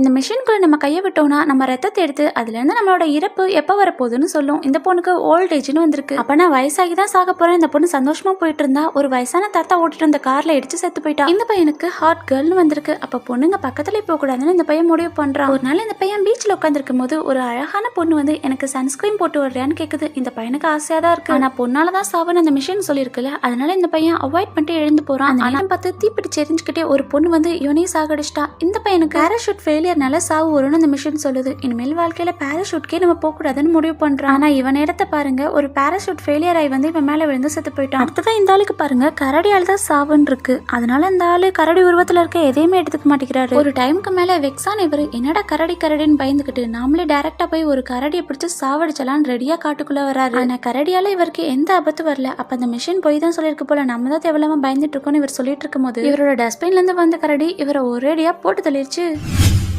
இந்த மிஷின்குள்ளே நம்ம கையை விட்டோம்னா நம்ம ரத்தத்தை எடுத்து அதுலேருந்து நம்மளோட இறப்பு எப்போ வரப்போகுதுன்னு சொல்லும். இந்த பொண்ணுக்கு ஓல்ட் ஏஜ்னு வந்திருக்கு. அப்போ நான் வயசாகி தான் சாக போகிறேன் இந்த பொண்ணு சந்தோஷமா போயிட்டு இருந்தா ஒரு வயசான தாத்தா ஓட்டிட்டு இருந்த காரில் இடிச்சு செத்து போயிட்டா. இந்த பையனுக்கு ஹார்ட் கேர்ள்னு வந்திருக்கு. அப்போ பொண்ணுங்க பக்கத்துல போகக்கூடாதுன்னு இந்த பையன் முடிவு பண்ணுறான் ஒரு நாள் இந்த பையன் பீச்சில் உட்காந்துருக்கும் போது ஒரு அழகான பொண்ணு வந்து எனக்கு சன்ஸ்கிரீன் போட்டு வர்றியான்னு கேட்குது இந்த பையனுக்கு ஆசையாக தான் இருக்கு. ஆனால் பொண்ணால தான் சாவுன்னு அந்த மிஷின் சொல்லியிருக்குல்ல அதனால இந்த பையன் அவாய்ட் பண்ணிட்டு எழுந்து போகிறான் அந்த பார்த்து தீப்பிடிச்சு எரிஞ்சுக்கிட்டே ஒரு பொண்ணு வந்து இவனையும் சாகடிச்சிட்டா. இந்த பையனுக்கு பேராஷூட் ஃபெயிலியர்னால சாவு வரும்னு அந்த மிஷின் சொல்லுது. இனிமேல் வாழ்க்கையில பேராஷூட்கே நம்ம போகக்கூடாதுன்னு முடிவு பண்றான். ஆனா இவன் இடத்த பாருங்க. ஒரு பேராஷூட் ஃபெயிலியர் ஆகி வந்து இவன் மேல விழுந்து செத்து போயிட்டான். அடுத்ததான் இந்த ஆளுக்கு பாருங்க. கரடியால் தான் சாவுன்னு இருக்கு. அதனால இந்த ஆளு கரடி உருவத்துல இருக்க எதையுமே எடுத்துக்க மாட்டேங்கிறாரு. ஒரு டைமுக்கு மேல வெக்ஸான் இவர். என்னடா கரடி கரடின்னு பயந்துக்கிட்டு நாமளே டைரக்டா போய் ஒரு கரடியை பிடிச்சி சாவடிச்சலான்னு ரெடியா காட்டுக்குள்ள வராரு. ஆனா கரடியால இவருக்கு எந்த ஆபத்து வரல. அப்ப அந்த மிஷின் போய் தான் சொல்லியிருக்கு போல. நம்ம தான் தேவையில்லாம பயந்துட்டு இருக்கோம்னு இவர் சொல்லிட்டு இருக்கும்போது இவரோட டஸ்ட்பின்ல இருந்து வந்த கரடி இவரை ஒரேடியா போட்டு தள்ளிடுச்சு